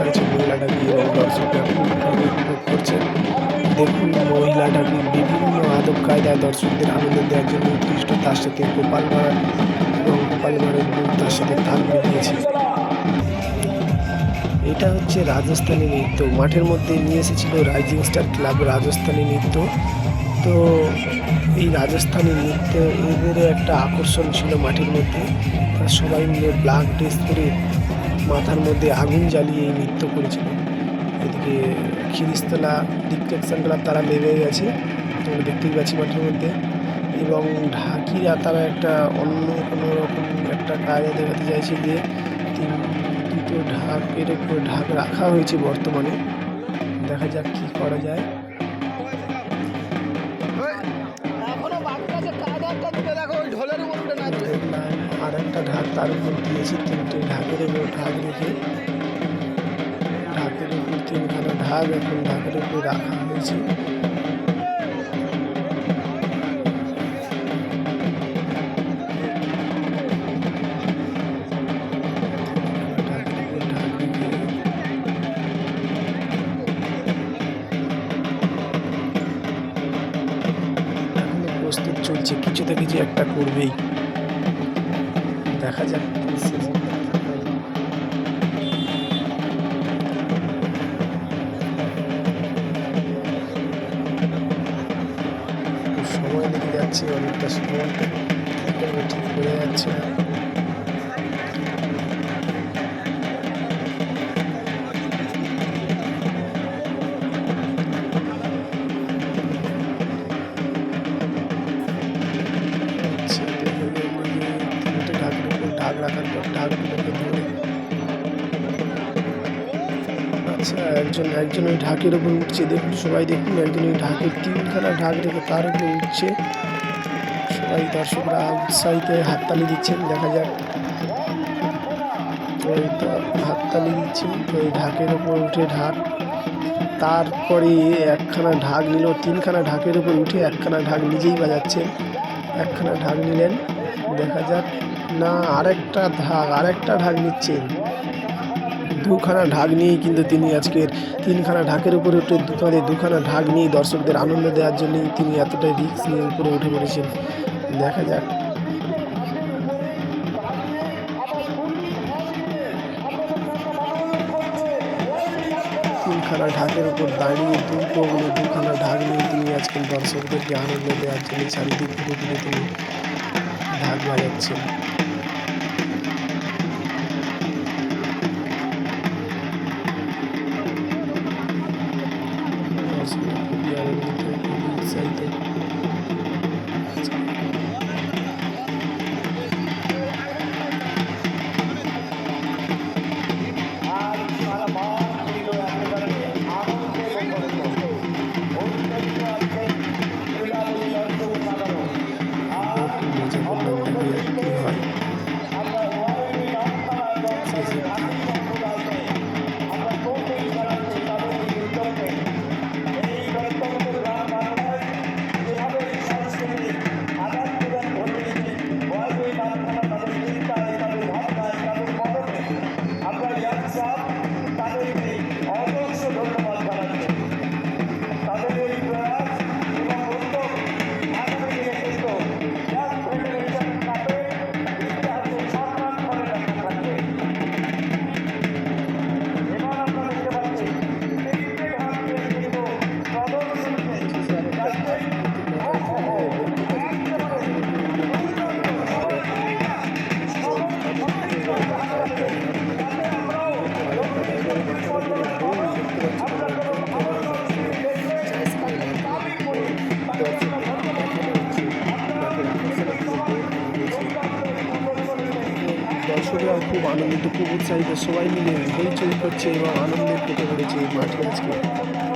হয়েছে মহিলাটাকে দর্শকরা উপভোগ করছেন। দেখুন মহিলাটাকে বিভিন্ন আদব কায়দায় দর্শকদের আনন্দ দেওয়ার জন্য উৎকৃষ্ট। তার সাথে গোপাল এবং গোপাল ভাঁড়ের তার সাথে তাল মিলিয়েছে। এটা হচ্ছে রাজস্থানি নৃত্য। মাঠের মধ্যে নিয়ে এসেছিল রাইজিং স্টার ক্লাব রাজস্থানি নৃত্য। তো এই রাজস্থানি নৃত্য এদেরও একটা আকর্ষণ ছিল মাঠের মধ্যে। সবাই মিলে ব্ল্যাক ড্রেস পরে মাথার মধ্যে আগুন জ্বালিয়ে নৃত্য করেছিল। এদিকে খিরিস্তলা ডিকটেকশন তারা লেগে গেছে, তোমরা দেখতেই পাচ্ছি মাঠের মধ্যে। এবং ঢাকিরা তারা একটা অন্য কোনো রকম একটা কায়দা দেখাতে চাইছে যে দুটো ঢাকের উপর ঢাক রাখা হয়েছে বর্তমানে। দেখা যাক কি করা যায়। একটা ঢাক তার উপর দিয়েছে, তিনটে ঢাকের উপর ঢাক রেখে। ঢাকের উপর তিনখানা ঢাক এখন ঢাকের উপর রাখা হয়েছে। প্রস্তুত চলছে, কিছু কিছু একটা করবেই। দেখা যাক সময় লেগে যাচ্ছে অনেকটা সময়। ঠিক বোঝা যাচ্ছে না। একজন একজন ওই ঢাকের উপর উঠছে, দেখুন, সবাই দেখুন, একজন ওই ঢাকের তিনখানা ঢাক রেখে তার উপর উঠছে। সবাই দর্শকরা উৎসাহিত হাততালি দিচ্ছেন, দেখা যাক। তো হাততালি দিচ্ছেন তো এই ঢাকের উপর উঠে ঢাক। তারপরে একখানা ঢাক নিল, তিনখানা ঢাকের উপর উঠে একখানা ঢাক নিজেই বাজাচ্ছেন। একখানা ঢাক নিলেন, দেখা যাক। না, আরেকটা ঢাক আরেকটা ঢাক নিচ্ছেন। দুখানা ঢাক নিয়েই কিন্তু তিনি আজকের তিনখানা ঢাকের উপরে উঠে দুখানে দুখানা ঢাক নিয়ে দর্শকদের আনন্দ দেওয়ার জন্যই তিনি এতটাই রিক্স নিয়ে উপরে উঠে পড়েছেন। দেখা যাক। তিনখানা ঢাকের উপর দাঁড়িয়ে দু কবলে দুখানা ঢাক নিয়ে তিনি আজকের দর্শকদেরকে আনন্দ দেওয়ার জন্য চারিদিক ঘুরে ঘুরে তিনি ঢাক বাজাচ্ছেন। খুবই দর্শকরা খুব আনন্দিত, খুব উৎসাহিত, সবাই মিলে হইচই করছে এবং আনন্দের পেতে পড়েছে এই মাঠে আজকে।